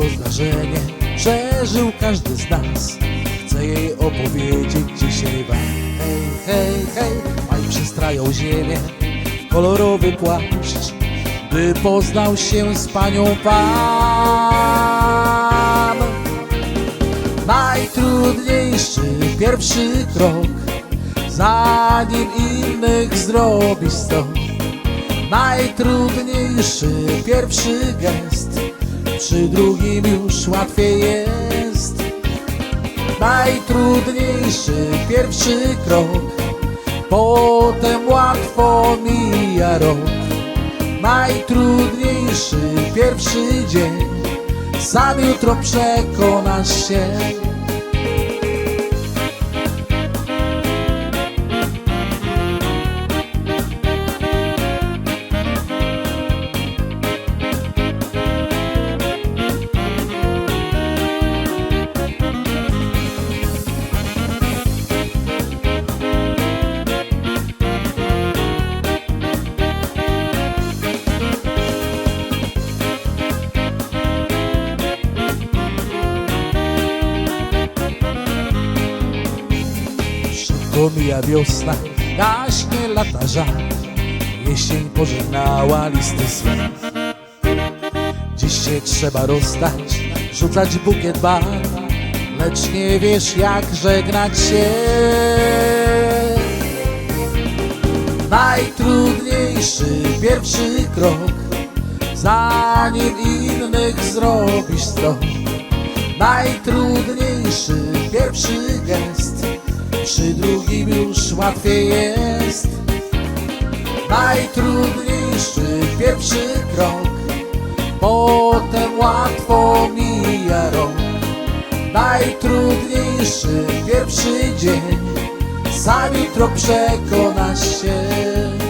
wydarzenie przeżył każdy z nas. Chcę jej opowiedzieć dzisiaj wam. Hej, hej, hej, maj przestrajał ziemię kolorowy płaszcz, by poznał się z panią Pan. Najtrudniejszy pierwszy krok, zanim innych zrobisz sto. Najtrudniejszy pierwszy gest, przy drugim już łatwiej jest. Najtrudniejszy pierwszy krok, potem łatwo mija rok. Najtrudniejszy pierwszy dzień, sam jutro przekonasz się. Szybko mija wiosna, gaśnie lata żar Jesień pożegnała listy swe. Dziś się trzeba rozstać, rzucać bukiet barw Lecz nie wiesz jak żegnać się. Najtrudniejszy pierwszy krok. Zanim innych zrobisz sto Najtrudniejszy pierwszy gest Przy drugim już łatwiej jest. Najtrudniejszy pierwszy krok Potem łatwo mija rok. Najtrudniejszy pierwszy dzień Sam jutro przekonasz się